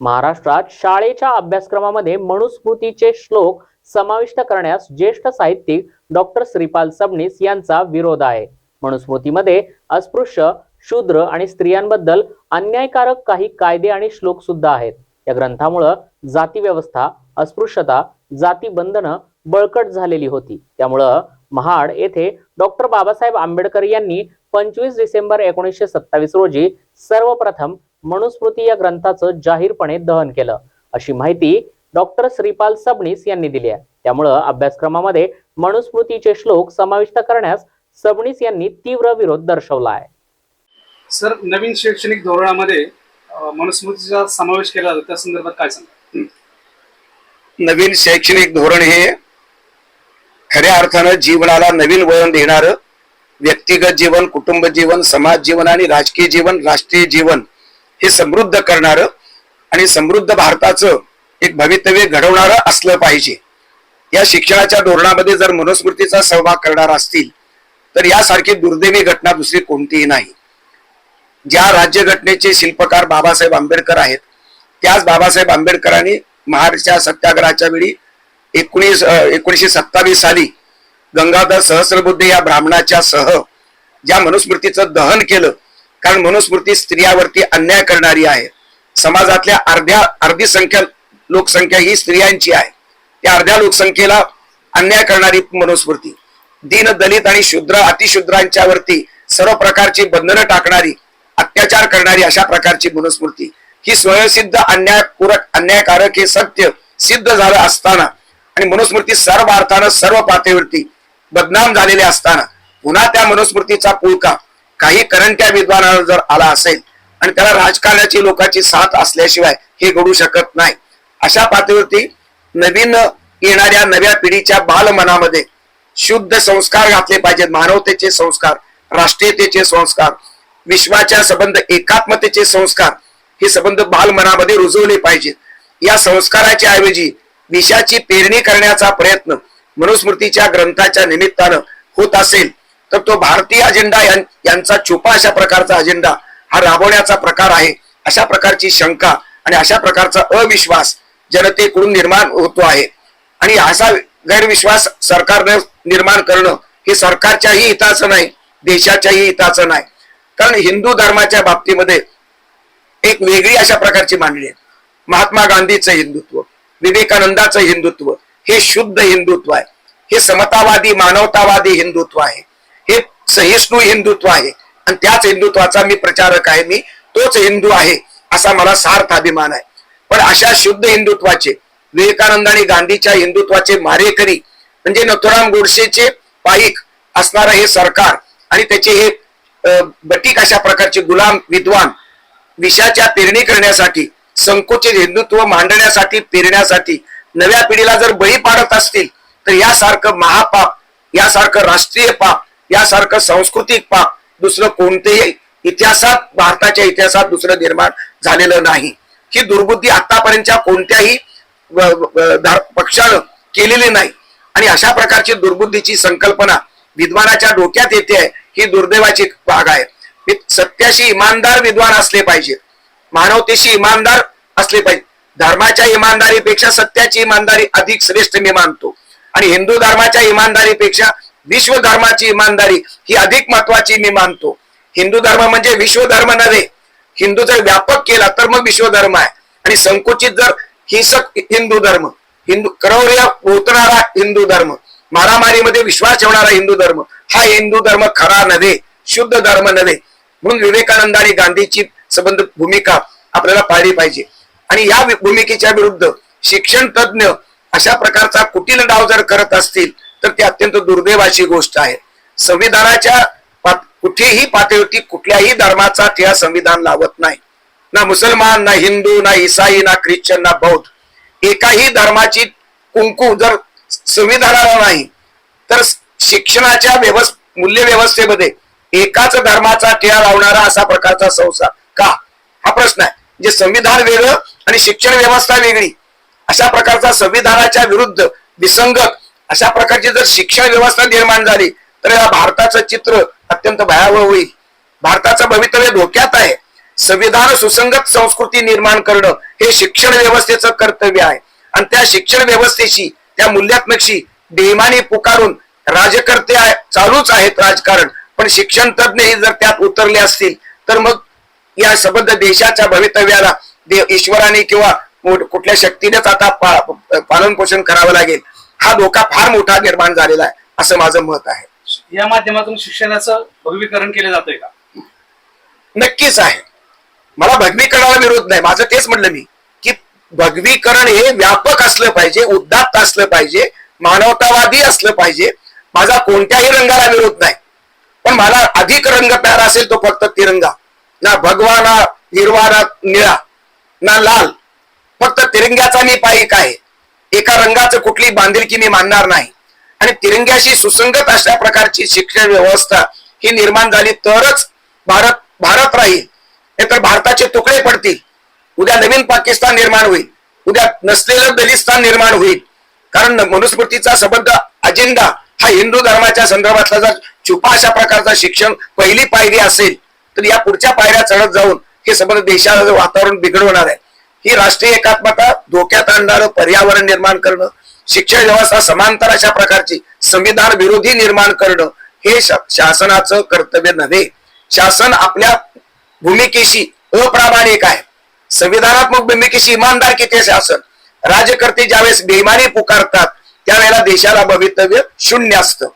महाराष्ट्रात शाळेच्या अभ्यासक्रमामध्ये मनुस्मृतीचे श्लोक समाविष्ट करण्यास ज्येष्ठ साहित्यिक डॉक्टर श्रीपाल सबनीस यांचा विरोध आहे. मनुस्मृतीमध्ये अस्पृश्य शूद्र आणि स्त्रियांबद्दल अन्यायकारक काही कायदे आणि श्लोक सुद्धा आहेत. या ग्रंथामुळं जाती व्यवस्था अस्पृश्यता जाती बंधनं बळकट झालेली होती. त्यामुळं महाड येथे डॉक्टर बाबासाहेब आंबेडकर यांनी पंचवीस डिसेंबर एकोणीसशे सत्तावीस रोजी सर्वप्रथम मनुस्मृती या ग्रंथाचं जाहीरपणे दहन केलं. अशी माहिती डॉक्टर श्रीपाल सबनीस यांनी दिली आहे. त्यामुळं अभ्यासक्रमामध्ये मनुस्मृतीचे श्लोक समाविष्ट करण्यास सबनीस यांनी तीव्र विरोध दर्शवला आहे. सर नवीन शैक्षणिक धोरणामध्ये मनुस्मृतीचा समावेश केला जातो. त्या संदर्भात काय सांगा नवीन शैक्षणिक धोरण हे खऱ्या अर्थानं जीवनाला नवीन वळण देणारं व्यक्तिगत जीवन कुटुंब जीवन समाज जीवन आणि राजकीय जीवन राष्ट्रीय जीवन हे समृद्ध करणारं आणि समृद्ध भारताचं एक भवितव्य घडवणारं असलं पाहिजे. या शिक्षणाच्या धोरणामध्ये जर मनुस्मृतीचा सहभाग करणार असतील तर यासारखी दुर्दैवी घटना दुसरी कोणतीही नाही. ज्या राज्यघटनेचे शिल्पकार बाबासाहेब आंबेडकर आहेत त्याच बाबासाहेब आंबेडकरांनी महाराष्ट्र सत्याग्रहाच्या वेळी एकोणीस एकोणीशे एकोणीसशे सत्तावीस साली गंगाधर सहस्रबुद्धे या ब्राह्मणाच्या सह ज्या मनुस्मृतीचं दहन केलं कारण मनुस्मृती स्त्रियावरती अन्याय करणारी आहे. समाजातल्या अर्ध्या अर्धी संख्या लोकसंख्या ही स्त्रियांची आहे. त्या अर्ध्या लोकसंख्येला अन्याय करणारी मनुस्मृती. दीन दलित आणि शूद्र अतिशूद्रांच्या वरती सर्व प्रकारची बंधनं टाकणारी अत्याचार करणारी अशा प्रकारची मनुस्मृती. ही स्वयंसिद्ध अन्यायपूरक अन्यायकारक हे सत्य सिद्ध झालं असताना आणि मनुस्मृती सर्व अर्थानं सर्व पातळीवरती बदनाम झालेले असताना पुन्हा त्या मनुस्मृतीचा पुळका काही करंट्या विद्वानाला जर आला असेल आणि त्याला राजकारणाची लोकांची साथ असल्याशिवाय हे घडू शकत नाही. अशा पातळीवरती नवीन येणाऱ्या नव्या पिढीच्या बालमनामध्ये शुद्ध संस्कार घातले पाहिजेत. मानवतेचे संस्कार राष्ट्रीयतेचे संस्कार विश्वाच्या संबंध एकात्मतेचे संस्कार हे संबंध बालमनामध्ये रुजवले पाहिजेत. या संस्काराच्या ऐवजी विषाची पेरणी करण्याचा प्रयत्न मनुस्मृतीच्या ग्रंथाच्या निमित्तानं होत असेल. तर तो भारतीय अजेंडा यांचा छुपा अशा प्रकारचा अजेंडा हा राबवण्याचा प्रकार आहे अशा प्रकारची शंका आणि अशा प्रकारचा अविश्वास जनतेकडून निर्माण होतो आहे. आणि असा गैरविश्वास सरकारनं निर्माण करणं हे सरकारच्याही हिताचं नाही देशाच्याही हिताचं नाही. कारण हिंदू धर्माच्या बाबतीमध्ये एक वेगळी अशा प्रकारची मांडणी आहे. महात्मा गांधीचं हिंदुत्व विवेकानंदाचं हिंदुत्व हे शुद्ध हिंदुत्व आहे. हे समतावादी मानवतावादी हिंदुत्व आहे. सहिष्णू हिंदुत्व आहे आणि त्याच हिंदुत्वाचा मी प्रचारक आहे मी तोच हिंदू आहे असा मला सार्थ अभिमान आहे. पण अशा शुद्ध हिंदुत्वाचे विवेकानंद आणि गांधीच्या हिंदुत्वाचे मारेकरी म्हणजे नथुराम गोडसेचे पाईक असणारं हे सरकार आणि त्याचे हे बटीक अशा प्रकारचे गुलाम विद्वान विषाच्या पेरणी करण्यासाठी संकुचित हिंदुत्व मांडण्यासाठी पेरण्यासाठी नव्या पिढीला जर बळी पाडत असतील तर यासारखं महापाप यासारखं राष्ट्रीय पाप यासारखं सांस्कृतिक पाप दुसरं कोणतेही इतिहासात भारताच्या इतिहासात दुसरं निर्माण झालेलं नाही. ही दुर्बुद्धी आतापर्यंतच्या कोणत्याही पक्षानं केलेली नाही. आणि अशा प्रकारची दुर्बुद्धीची संकल्पना विद्वानाच्या डोक्यात येते आहे ही दुर्दैवाची भाग आहे. सत्याशी इमानदार विद्वान असले पाहिजे. मानवतेशी इमानदार असले पाहिजे. धर्माच्या इमानदारीपेक्षा सत्याची इमानदारी अधिक श्रेष्ठ मी मानतो. आणि हिंदू धर्माच्या इमानदारीपेक्षा विश्व धर्माची इमानदारी ही अधिक महत्वाची मी मानतो. हिंदू धर्म म्हणजे विश्व धर्म नव्हे. हिंदू जर व्यापक केला तर मग विश्व धर्म आहे. आणि संकुचित जर हिंसक हिंदू धर्म हिंदू क्रौर्य पोतणारा हिंदू धर्म मारामारीमध्ये विश्वास ठेवणारा हिंदू धर्म हा हिंदू धर्म खरा नव्हे शुद्ध धर्म नव्हे. म्हणून विवेकानंद आणि गांधीची संबंध भूमिका आपल्याला पाळली पाहिजे. आणि या भूमिकेच्या विरुद्ध शिक्षण तज्ञ अशा प्रकारचा कुटील डाव जर करत असतील तर ती अत्यंत दुर्दैवाची गोष्ट आहे. संविधानाच्या कुठेही पातळीवरती कुठल्याही धर्माचा त्या संविधान लावत नाही. ना मुसलमान ना हिंदू ना इसाई ना ख्रिश्चन ना बौद्ध. एकाही धर्माची कुंकू जर संविधानाला नाही तर शिक्षणाच्या व्यवस् मूल्य व्यवस्थेमध्ये एकाच धर्माचा टिळा लावणारा असा प्रकारचा संसार का? हा प्रश्न आहे. म्हणजे संविधान वेगळं आणि शिक्षण व्यवस्था वेगळी. अशा प्रकारचा संविधानाच्या विरुद्ध विसंगत अशा प्रकारची जर शिक्षण व्यवस्था निर्माण झाली तर या भारताचं चित्र अत्यंत भयावह होईल. भारताचं भवितव्य धोक्यात आहे. संविधान सुसंगत संस्कृती निर्माण करणं हे शिक्षण व्यवस्थेचं कर्तव्य आहे. आणि त्या शिक्षण व्यवस्थेशी त्या मूल्यात्मकशी बेमानी पुकारून राजकर्ते चालूच आहेत राजकारण. पण शिक्षण तज्ञही जर त्यात उतरले असतील तर मग या संबंध देशाच्या भवितव्याला दे ईश्वराने किंवा कुठल्या शक्तीनेच आता पा- पालन पोषण करावं लागेल. हा धोका फार मोठा निर्माण झालेला आहे असं माझं मत आहे. या माध्यमातून शिक्षणाचं भगवीकरण केलं जातंय का? नक्कीच आहे. मला भगवीकरणाला विरोध नाही. माझं तेच म्हणलं मी की भगवीकरण हे व्यापक असलं पाहिजे उदात्त असलं पाहिजे मानवतावादी असलं पाहिजे. माझा कोणत्याही रंगाला विरोध नाही. पण मला अधिक रंग प्यारा असेल तो फक्त तिरंगा. ना भगवा ना हिरवा ना निळा ना लाल. फक्त तिरंग्याचा मी पाईक आहे एका रंगाचं कुठली बांधिलकी मी मानणार नाही. आणि तिरंग्याशी सुसंगत अशा प्रकारची शिक्षण व्यवस्था ही निर्माण झाली तरच भारत भारत राहील. नाहीतर भारताचे तुकडे पडतील. उद्या नवीन पाकिस्तान निर्माण होईल. उद्या नसलेलं बेलिस्तान निर्माण होईल. कारण मनुस्मृतीचा संबंध अजेंडा हा हिंदू धर्माच्या संदर्भातला जर छुपा अशा प्रकारचा शिक्षण पहिली पायरी असेल तर या पुढच्या पायऱ्या चढत जाऊन हे संबंध देशाचं वातावरण बिघडवणार आहे. ही राष्ट्रीय एकात्मता धोक्यात आणणारं पर्यावरण निर्माण करणं शिक्षण व्यवस्था समांतर अशा प्रकारची संविधान विरोधी निर्माण करणं हे शासनाचं कर्तव्य नव्हे. शासन आपल्या भूमिकेशी अप्रामाणिक आहे. संविधानात्मक भूमिकेशी इमानदार किती शासन? राजकर्ते ज्यावेळेस बेमानी पुकारतात त्यावेळेला देशाला भवितव्य शून्य असतं.